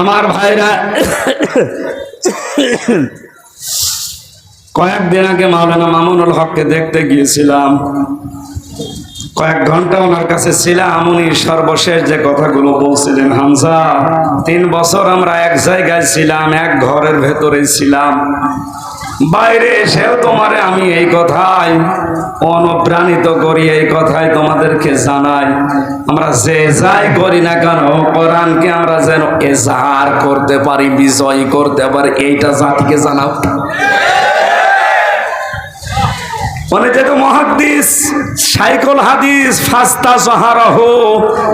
আমার ভাইরা কয়েকদিন আগে মাওলানা মামুনুল হককে দেখতে গিয়েছিলাম। কয়েক ঘণ্টা ওনার কাছে ছিলাম, উনি সর্বশেষ যে কথাগুলো বলছিলেন, হামজা, তিন বছর আমরা এক জায়গায় ছিলাম, এক ঘরের ভেতরে ছিলাম। বাইরে এসেও তোমারে আমি এই কথাই অনুপ্রাণিত করি, এই কথাই তোমাদেরকে জানাই। আমরা যে যাই করি না কেন, কোরআনকে আমরা যেন এজাহার করতে পারি, বিজয় করতে পারি, এইটা জাতিকে জানাও। মানে যেহেতু মহাদিস, সাইকল হাদিস, ফাস্তা সাহারাহ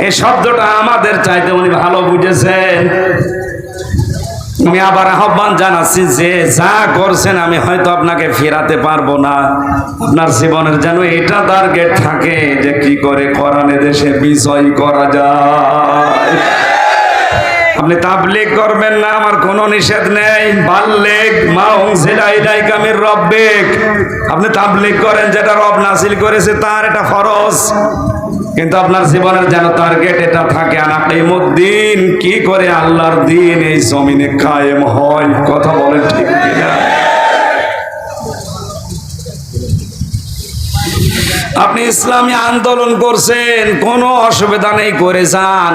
এই শব্দটা আমাদের চাইতে উনি ভালো বুঝেছেন। আমি আবার আহ্বান জানাচ্ছি, যে যা করছেন আমি হয়তো আপনাকে ফেরাতে পারব না। আপনার জীবনের যেন এটা টার্গেট থাকে যে কি করে কোরআনে দেশে বিজয় করা যায়। আপনি তাবলিগ করবেন না, আমার কোনো নিষেধ নেই। বাল্লেগ মা হুংসিলাই দাইকামির রব্বেক। আপনি তাবলিগ করেন, যেটা রব নাসিল করেছে তার এটা ফরজ। কিন্তু আপনার জীবনের যেন টার্গেট এটা থাকে, আনাকিমুদ্দিন, কি করে আল্লাহর দিন এই জমিনে কায়েম হয়? কথা বলেন ঠিক কিনা? আপনি ইসলামী আন্দোলন করছেন, কোনো অসুবিধা নেই, করে যান।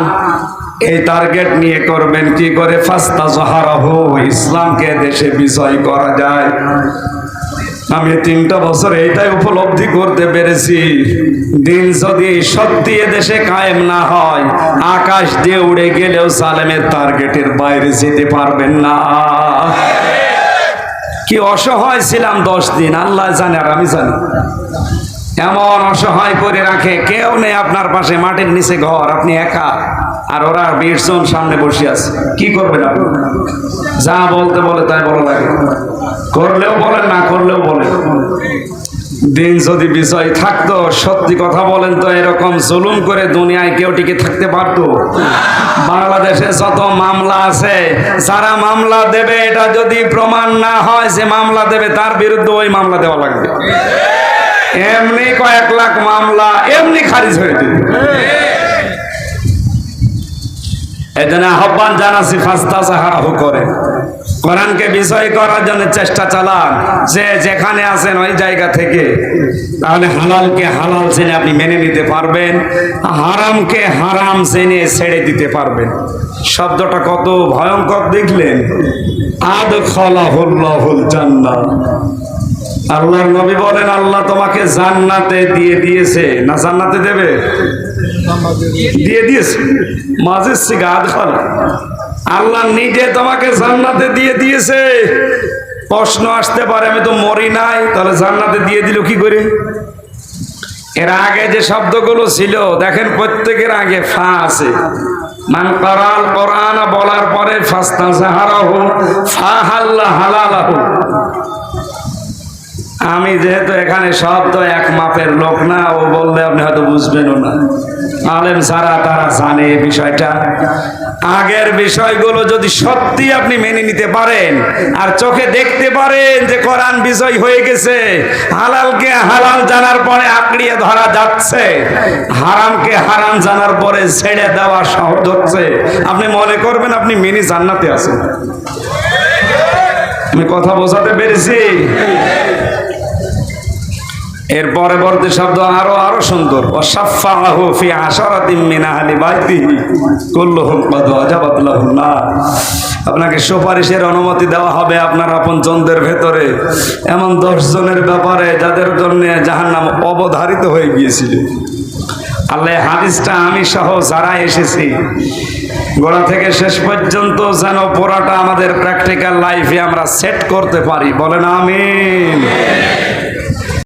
এই টার্গেট নিয়ে করবেন কি করে? ফাস্তা জহারাহ ইসলামকে দেশে বিজয় করা যায়। আমি তিনটা বছর এইটাই উপলব্ধি করতে পেরেছি। দিন যদি সত্যি দেশে কায়েম না হয়, আকাশ দিয়ে উড়ে গেলেও সালেমের টার্গেটের বাইরে যেতে পারবেন না। কি অসহায় ছিলাম দশ দিন, আল্লাহ জানে আর আমি জানি। এমন অসহায় করে রাখে, কেউ নেই আপনার পাশে, মাটির নিচে ঘর, আপনি একা। আর ওরা বিশ জন সামনে বসে আছে। কি করবেন আপনি? যা বলতে বলে তাই বলা লাগে। করলেও বলেন, না করলেও বলেন। দিন যদি বিষয় থাকতো, সত্যি কথা বলেন তো, এরকম জুলুম করে দুনিয়ায় কেউ টিকে থাকতে পারতো? বাংলাদেশে যত মামলা আছে, যারা মামলা দেবে, এটা যদি প্রমাণ না হয় যে মামলা দেবে, তার বিরুদ্ধে ওই মামলা দেওয়া লাগবে। এমনি কয়েক লাখ মামলা, এমনি খারিজ হয়ে যাবে এই জন্য আহ্বান জানাচ্ছি ফাস্তা সাহারাহু করে। কোরআনকে বিষয় করার জন্য চেষ্টা চালান। যে যেখানে আছেন ওই জায়গা থেকে। তাহলে হালালকে হালাল জেনে আপনি মেনে নিতে পারবেন, হারামকে হারাম জেনে ছেড়ে দিতে পারবেন। শব্দটা কত ভয়ঙ্কর দেখলেন। আদ খলাহুল্লাহুল জান্নাত। আল্লাহর নবী বলেন, আল্লাহ তোমাকে জান্নাতে দিয়ে দিয়েছে। না জান্নাতে দেবে? দিয়ে দিয়েছে। মাঝে সিগাদ খাল আল্লাহ নিজে তোমাকে জান্নাতে দিয়ে দিয়েছে। প্রশ্ন আসতে পারে, আমি তো মরি নাই, তাহলে জান্নাতে দিয়ে দিল কি করে? এর আগে যে শব্দগুলো ছিল, দেখেন প্রত্যেকের আগে ফা আছে। মান করাল বলার পরে ফাস্তা সাহারাহু ফা হাল্লা হালালাহু। আমি যেহেতু এখানে সব তো এক মাপের লোক না, ও বললে আপনি হয়তো বুঝবেনও না। আলেম সারা তারা জানে এই বিষয়টা। আগের বিষয়গুলো যদি সত্যি আপনি মেনে নিতে পারেন, আর চোখে দেখতে পারেন যে কোরআন বিষয় হয়ে গেছে, হালালকে হালাল জানার পরে আঁকড়িয়ে ধরা যাচ্ছে, হারামকে হারাম জানার পরে ছেড়ে দেওয়া সহজ হচ্ছে। আপনি মনে করবেন আপনি মেনে জান্নাতে আছেন। আমি কথা বোঝাতে পেরেছি? এর পরবর্তী শব্দ আরও আরও সুন্দর। আপনাকে সুপারিশের অনুমতি দেওয়া হবে আপনার আপনজনদের ভেতরে। এমন দশ জনের ব্যাপারে যাদের জন্য জাহান্নাম অবধারিত হয়ে গিয়েছিল। আল্লাহ হাদিসটা আমি সহ যারা এসেছি, গোড়া থেকে শেষ পর্যন্ত যেন পোড়াটা আমাদের প্র্যাকটিক্যাল লাইফে আমরা সেট করতে পারি। বলেন আমিন।